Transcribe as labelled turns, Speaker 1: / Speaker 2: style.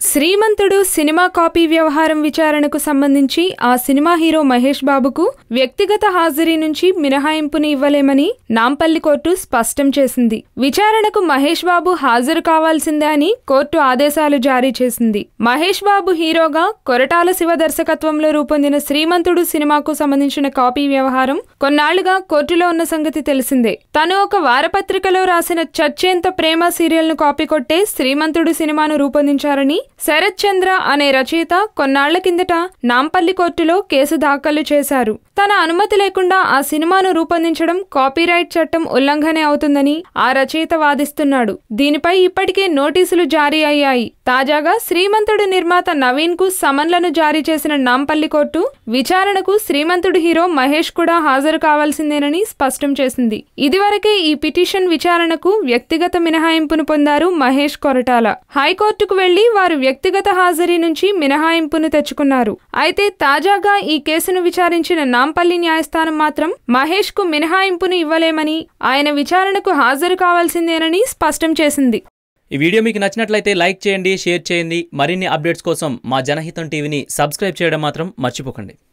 Speaker 1: Srimanthudu cinema copy వ్యవహారం విచారణకు సంబంధించి ఆ సినిమా హీరో మహేష్ బాబుకు వ్యక్తిగత హాజరీ నుంచి మినహాయింపుని ఇవ్వలేమని నాంపల్లి కోర్టు స్పష్టం చేసింది. విచారణకు మహేష్ బాబు హాజరు కావాల్సిందే అని కోర్టు ఆదేశాలు జారీ చేసింది. మహేష్ బాబు హీరోగా కొరటాల శివ దర్శకత్వంలో రూపొందిన శ్రీమంతుడు సినిమాకు సంబంధించిన కాపీ వ్యవహారం కొన్నాళ్ళుగా కోర్టులో ఉన్న సంగతి తెలిసిందే. తను ఒక వారపత్రికలో రాసిన చచ్చేంత ప్రేమ సీరియల్ను కాపీ కొట్టే శ్రీమంతుడు సినిమాను రూపొందించారని శరత్ చంద్ర అనే రచయిత కొన్నాళ్ళ కిందట నాంపల్లి కోర్టులో కేసు దాఖలు చేశారు. తన అనుమతి లేకుండా ఆ సినిమాను రూపొందించడం కాపీరైట్ చట్టం ఉల్లంఘనే అవుతుందని ఆ రచయిత వాదిస్తున్నాడు. దీనిపై ఇప్పటికే నోటీసులు జారీ అయ్యాయి. తాజాగా శ్రీమంతుడు నిర్మాత నవీన్కు సమన్లను జారీ చేసిన నాంపల్లి కోర్టు విచారణకు శ్రీమంతుడు హీరో మహేష్ కూడా హాజరు కావాల్సిందేనని స్పష్టం చేసింది. ఇదివరకే ఈ పిటిషన్ విచారణకు వ్యక్తిగత మినహాయింపును పొందారు మహేష్ కొరటాల. హైకోర్టుకు వెళ్ళి వారు వ్యక్తిగత హాజరీ నుంచి మినహాయింపును తెచ్చుకున్నారు. అయితే తాజాగా ఈ కేసును విచారించిన నాంపల్లి న్యాయస్థానం మాత్రం మహేష్కు మినహాయింపును ఇవ్వలేమని ఆయన విచారణకు హాజరు కావాల్సిందేనని స్పష్టం చేసింది.
Speaker 2: ఈ వీడియో మీకు నచ్చినట్లయితే లైక్ చేయండి షేర్ చేయండి. మరిన్ని అప్డేట్స్ కోసం మా జనహితం టీవీని సబ్స్క్రైబ్ చేయడం మాత్రం మర్చిపోకండి.